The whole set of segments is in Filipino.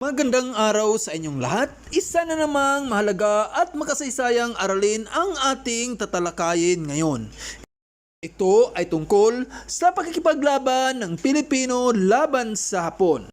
Magandang araw sa inyong lahat. Isa na namang mahalaga at makasaysayang aralin ang ating tatalakayin ngayon. Ito ay tungkol sa pakikipaglaban ng Pilipino laban sa Hapon.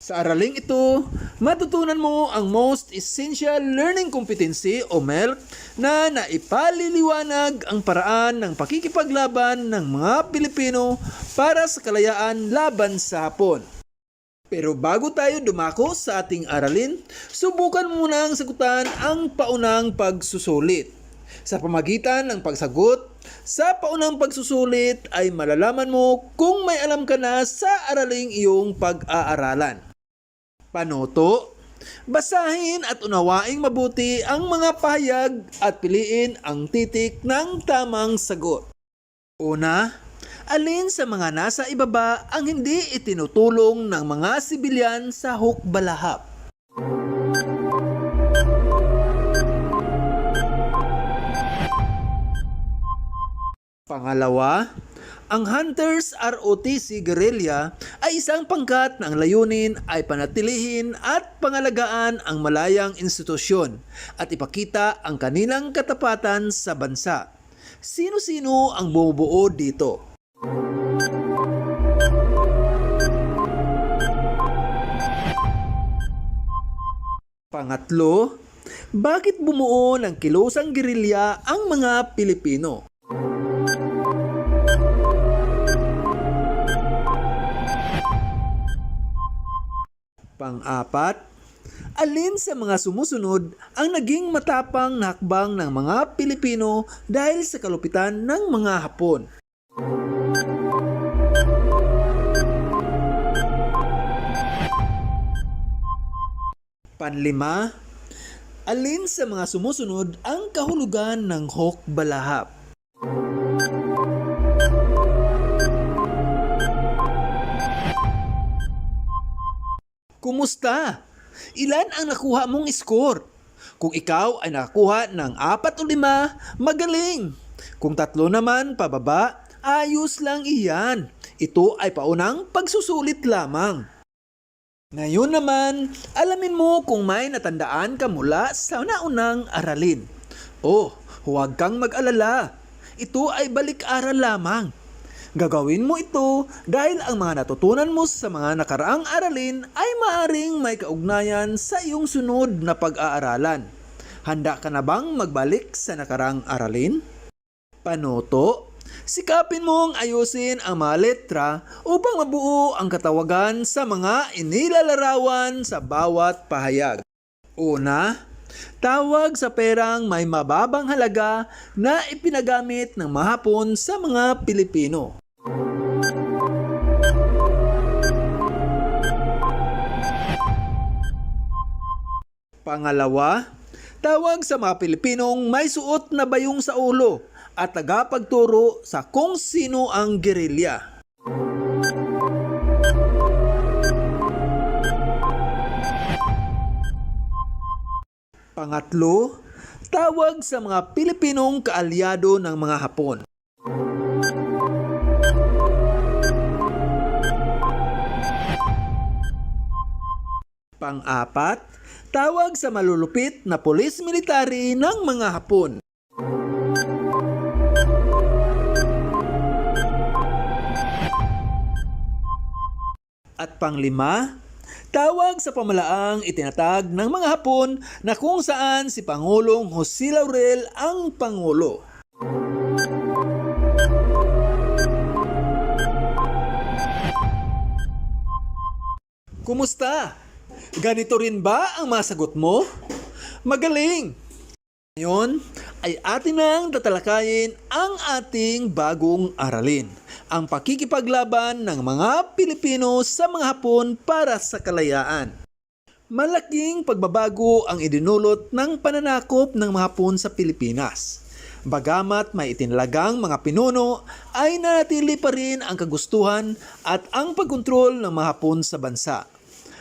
Sa araling ito, matutunan mo ang most essential learning competency o MELC na naipaliliwanag ang paraan ng pakikipaglaban ng mga Pilipino para sa kalayaan laban sa Hapon. Pero bago tayo dumako sa ating aralin, subukan munang sagutan ang paunang pagsusulit. Sa pamagitan ng pagsagot, sa paunang pagsusulit ay malalaman mo kung may alam ka na sa araling iyong pag-aaralan. Panoto, basahin at unawaing mabuti ang mga pahayag at piliin ang titik ng tamang sagot. Una, alin sa mga nasa ibaba ang hindi itinutulong ng mga sibilyan sa hukbalahap? Pangalawa, ang Hunters ROTC Guerrilla ay isang pangkat na ang layunin ay panatilihin at pangalagaan ang malayang institusyon at ipakita ang kanilang katapatan sa bansa. Sino-sino ang bumubuo dito? Pangatlo, bakit bumuo ng kilosang gerilya ang mga Pilipino? Pang-apat, alin sa mga sumusunod ang naging matapang na hakbang ng mga Pilipino dahil sa kalupitan ng mga Hapon? Panlima, alin sa mga sumusunod ang kahulugan ng Hok Balahap? Kumusta? Ilan ang nakuha mong score? Kung ikaw ay nakakuha ng apat o lima, magaling. Kung tatlo naman pababa, ayos lang iyan. Ito ay paunang pagsusulit lamang. Ngayon naman, alamin mo kung may natandaan ka mula sa naunang aralin. Oh, huwag kang mag-alala. Ito ay balik-aral lamang. Gagawin mo ito dahil ang mga natutunan mo sa mga nakaraang aralin ay maaring may kaugnayan sa iyong sunod na pag-aaralan. Handa ka na bang magbalik sa nakaraang aralin? Panoto, sikapin mong ayusin ang mga letra upang mabuo ang katawagan sa mga inilalarawan sa bawat pahayag. Una, tawag sa perang may mababang halaga na ipinagamit ng mahapon sa mga Pilipino. Pangalawa, tawag sa mga Pilipinong may suot na bayong sa ulo at tagapagturo sa kung sino ang gerilya. Pangatlo, tawag sa mga Pilipinong kaalyado ng mga Hapon. Pang-apat, tawag sa malulupit na polis military ng mga Hapon. At panglima, tawag sa pamalaang itinatag ng mga Hapon na kung saan si Pangulong Jose Laurel ang Pangulo. Kumusta? Ganito rin ba ang masagot mo? Magaling! Ngayon ay atin nang tatalakayin ang ating bagong aralin, ang pakikipaglaban ng mga Pilipino sa mga Hapon para sa kalayaan. Malaking pagbabago ang idinulot ng pananakop ng mga Hapon sa Pilipinas. Bagamat may itinalagang mga pinuno, ay nanatili pa rin ang kagustuhan at ang pagkontrol ng mga Hapon sa bansa.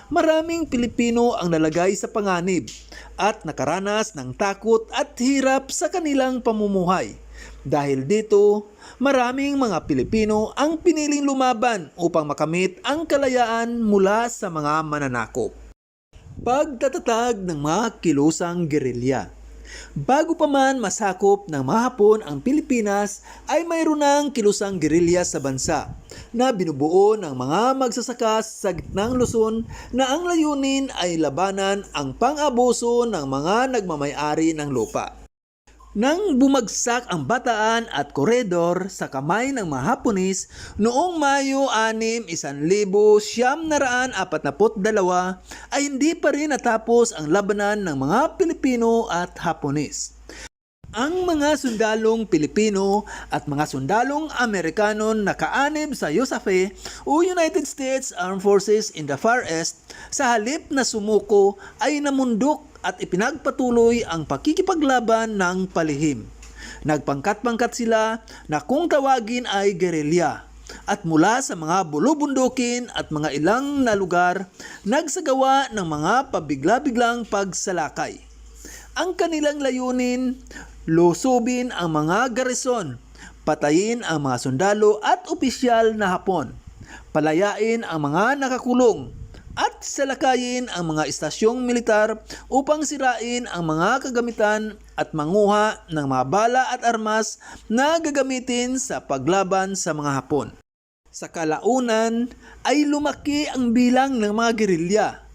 Maraming Pilipino ang nalagay sa panganib at nakaranas ng takot at hirap sa kanilang pamumuhay. Dahil dito, maraming mga Pilipino ang piniling lumaban upang makamit ang kalayaan mula sa mga mananakop. Pagtatatag ng mga kilusang gerilya. Bago pa man masakop ng mga Hapon ang Pilipinas ay mayroon ng kilusang gerilya sa bansa na binubuo ng mga magsasaka sa gitnang Luzon na ang layunin ay labanan ang pang-abuso ng mga nagmamayari ng lupa. Nang bumagsak ang bataan at koredor sa kamay ng mga Haponis noong Mayo 6, 1942 ay hindi pa rin natapos ang labanan ng mga Pilipino at Haponis. Ang mga sundalong Pilipino at mga sundalong Amerikano na kaanib sa USAFE o United States Armed Forces in the Far East sa halip na sumuko ay namundok at ipinagpatuloy ang pakikipaglaban ng palihim. Nagpangkat-pangkat sila na kung tawagin ay gerilya at mula sa mga bulubundukin at mga ilang na lugar, nagsagawa ng mga pabigla-biglang pagsalakay. Ang kanilang layunin, lusubin ang mga garison, patayin ang mga sundalo at opisyal na Hapon, palayain ang mga nakakulong, at salakayin ang mga istasyong militar upang sirain ang mga kagamitan at manguha ng mga bala at armas na gagamitin sa paglaban sa mga Hapon. Sa kalaunan ay lumaki ang bilang ng mga gerilya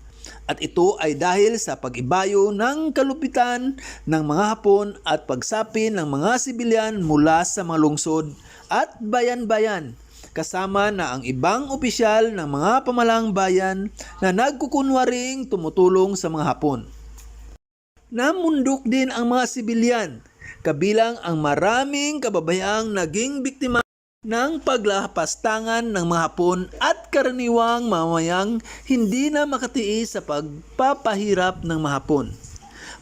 at ito ay dahil sa pag-ibayo ng kalupitan ng mga Hapon at pagsapin ng mga sibilyan mula sa mga lungsod at bayan-bayan kasama na ang ibang opisyal ng mga pamalang bayan na nagkukunwaring tumutulong sa mga Hapon. Namundok din ang mga sibilyan, kabilang ang maraming kababayang naging biktima ng paglapastangan ng mga Hapon at karaniwang mamayang hindi na makatiis sa pagpapahirap ng mga Hapon.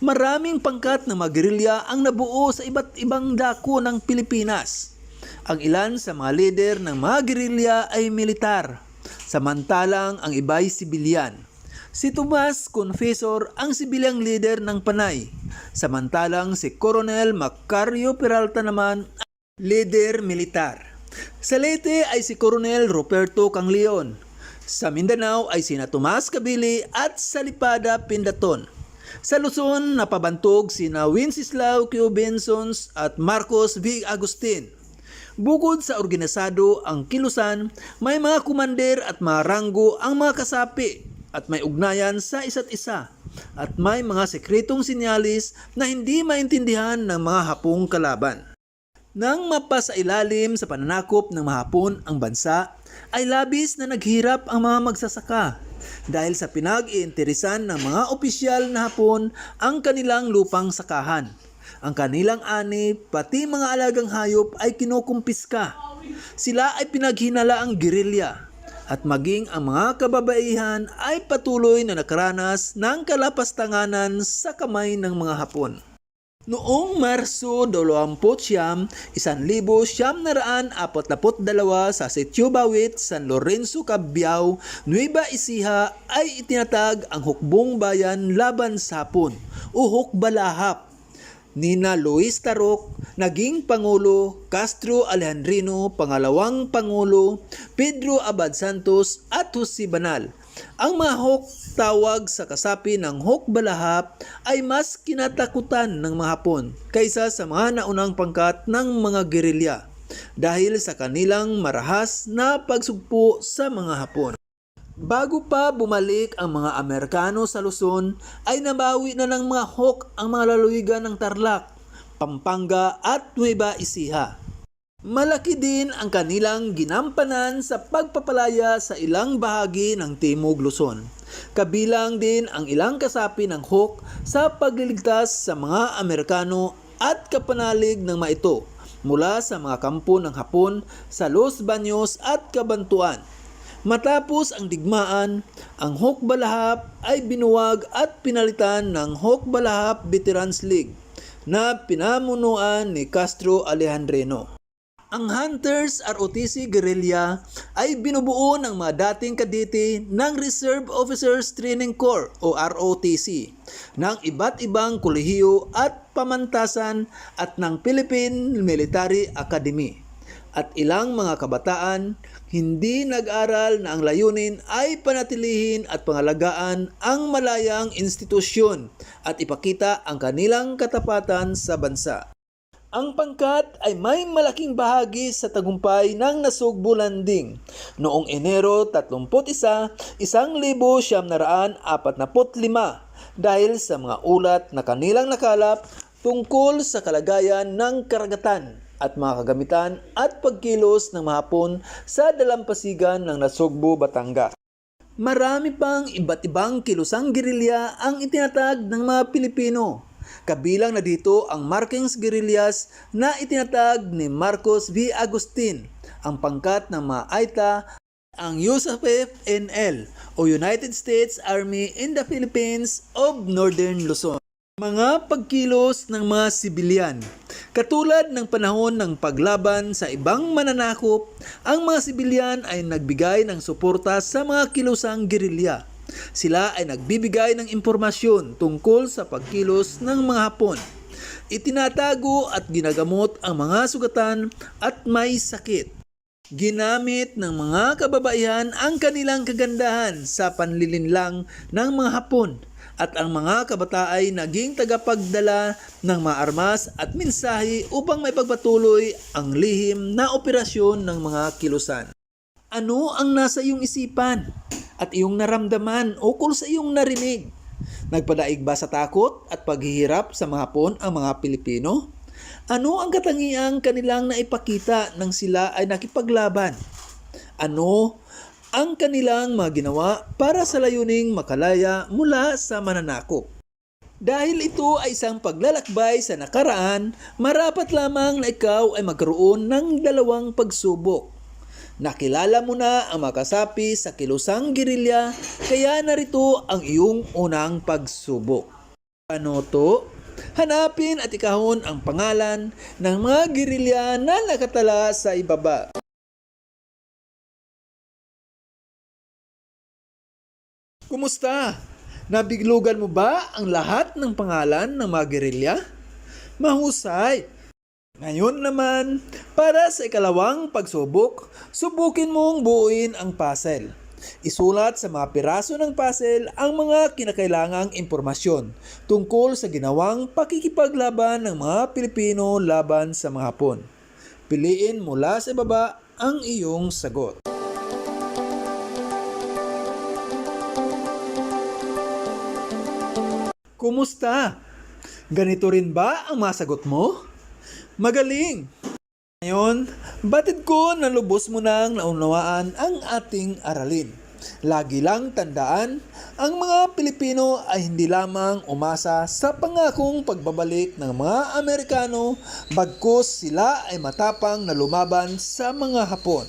Maraming pangkat ng mga gerilya ang nabuo sa iba't ibang dako ng Pilipinas. Ang ilan sa mga leader ng mga gerilya ay militar, samantalang ang iba ay sibilyan. Si Tomas Confessor ang sibilyang leader ng Panay, samantalang si Coronel Macario Peralta naman ang leader militar. Sa Leyte ay si Coronel Roberto Cangleon. Sa Mindanao ay sina Tomas Kabili at sa Lipada Pindaton. Sa Luzon, napabantog sina Wenceslao Q. Bensons at Marcos V. Agustin. Bukod sa organisado ang kilusan, may mga kumander at mga ranggo ang mga kasapi at may ugnayan sa isa't isa at may mga sekretong sinyalis na hindi maintindihan ng mga hapong kalaban. Nang mapasa ilalim sa pananakop ng mga Hapon ang bansa, ay labis na naghirap ang mga magsasaka dahil sa pinag-iinteresan ng mga opisyal na Hapon ang kanilang lupang sakahan. Ang kanilang ani, pati mga alagang hayop ay kinukumpiska. Sila ay pinaghinala ang gerilya at maging ang mga kababaihan ay patuloy na nakaranas ng kalapastanganan sa kamay ng mga Hapon. Noong Marso 20, 1942 sa Sitio Bawit, San Lorenzo, Cabiao, Nueva Ecija ay itinatag ang hukbong bayan laban sa Hapon o Hukbalahap. Nina Luis Tarok, naging Pangulo, Castro Alejandrino, pangalawang Pangulo, Pedro Abad Santos at Jose Banal. Ang mga Hok tawag sa kasapi ng Hok Balahap ay mas kinatakutan ng mga Hapon kaysa sa mga naunang pangkat ng mga gerilya dahil sa kanilang marahas na pagsugpo sa mga Hapon. Bago pa bumalik ang mga Amerikano sa Luzon, ay nabawi na ng mga Hok ang mga lalawigan ng Tarlac, Pampanga at Nueva Ecija. Malaki din ang kanilang ginampanan sa pagpapalaya sa ilang bahagi ng Timog Luzon. Kabilang din ang ilang kasapi ng Hok sa pagliligtas sa mga Amerikano at kapanalig ng mga ito mula sa mga kampo ng Hapon sa Los Baños at Kabantuan. Matapos ang digmaan, ang Hok Balahap ay binuwag at pinalitan ng Hok Balahap Veterans League na pinamunuan ni Castro Alejandrino. Ang Hunters ROTC Guerrilla ay binubuo ng mga dating kadete ng Reserve Officers Training Corps o ROTC ng iba't ibang kolehiyo at pamantasan at ng Philippine Military Academy. at ilang mga kabataan hindi nag-aral na ang layunin ay panatilihin at pangalagaan ang malayang institusyon at ipakita ang kanilang katapatan sa bansa. Ang pangkat ay may malaking bahagi sa tagumpay ng Nasugbu Landing. Noong Enero 31, 1945 dahil sa mga ulat na kanilang nakalap tungkol sa kalagayan ng karagatan at mga kagamitan at pagkilos ng mga Hapon sa dalampasigan ng Nasugbu, Batangas. Marami pang iba't ibang kilusang gerilya ang itinatag ng mga Pilipino. Kabilang na dito ang Markings Guerrillas na itinatag ni Marcos V. Agustin, ang pangkat ng mga Aita, ang USAPF NL o United States Army in the Philippines of Northern Luzon. Mga pagkilos ng mga sibilyan. Katulad ng panahon ng paglaban sa ibang mananakop, ang mga sibilyan ay nagbigay ng suporta sa mga kilusang gerilya. Sila ay nagbibigay ng impormasyon tungkol sa pagkilos ng mga Hapon. Itinatago at ginagamot ang mga sugatan at may sakit. Ginamit ng mga kababaihan ang kanilang kagandahan sa panlilinlang ng mga Hapon at ang mga kabata ay naging tagapagdala ng mga armas at mensahe upang maipagpatuloy ang lihim na operasyon ng mga kilusan. Ano ang nasa iyong isipan at iyong naramdaman ukol sa iyong narinig? Nagpadaig ba sa takot at paghihirap sa mga Hapon ang mga Pilipino? Ano ang katangiang kanilang naipakita nang sila ay nakipaglaban? Ano ang kanilang mga ginawa para sa layuning makalaya mula sa mananakop? Dahil ito ay isang paglalakbay sa nakaraan, marapat lamang na ikaw ay magkaroon ng dalawang pagsubok. Nakilala mo na ang makasapi sa kilusang gerilya, kaya narito ang iyong unang pagsubok. Ano to? Hanapin at ikahon ang pangalan ng mga gerilya na nakatala sa ibaba. Kumusta? Nabiglugan mo ba ang lahat ng pangalan ng mga gerilya? Mahusay! Ngayon naman, para sa ikalawang pagsubok, subukin mong buuin ang puzzle. Isulat sa mga piraso ng puzzle ang mga kinakailangang impormasyon tungkol sa ginawang pakikipaglaban ng mga Pilipino laban sa mga Hapon. Piliin mula sa baba ang iyong sagot. Kumusta? Ganito rin ba ang masagot mo? Magaling! Ngayon, batid ko na lubos mo nang naunawaan ang ating aralin. Lagi lang tandaan, ang mga Pilipino ay hindi lamang umasa sa pangakong pagbabalik ng mga Amerikano bagkus sila ay matapang na lumaban sa mga Hapon.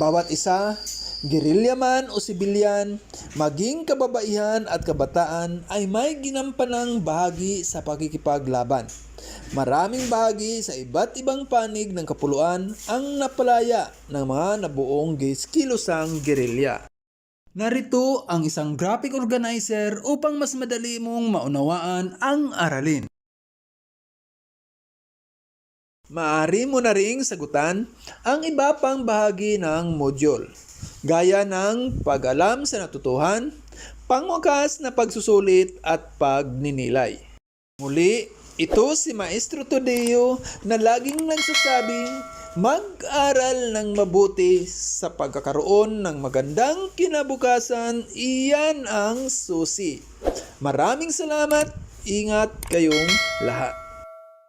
Bawat isa, gerilya man o sibilyan, maging kababaihan at kabataan ay may ginampanang bahagi sa pakikipaglaban. Maraming bahagi sa iba't ibang panig ng kapuluan ang napalaya ng mga nabuong kilosang gerilya. Narito ang isang graphic organizer upang mas madali mong maunawaan ang aralin. Maaari mo na ring sagutan ang iba pang bahagi ng module, gaya ng pag-alam sa natutuhan, pangwakas na pagsusulit at pagninilay. Muli, ito si Maestro Todeo na laging nagsasabing mag-aral ng mabuti sa pagkakaroon ng magandang kinabukasan, iyan ang susi. Maraming salamat, ingat kayong lahat.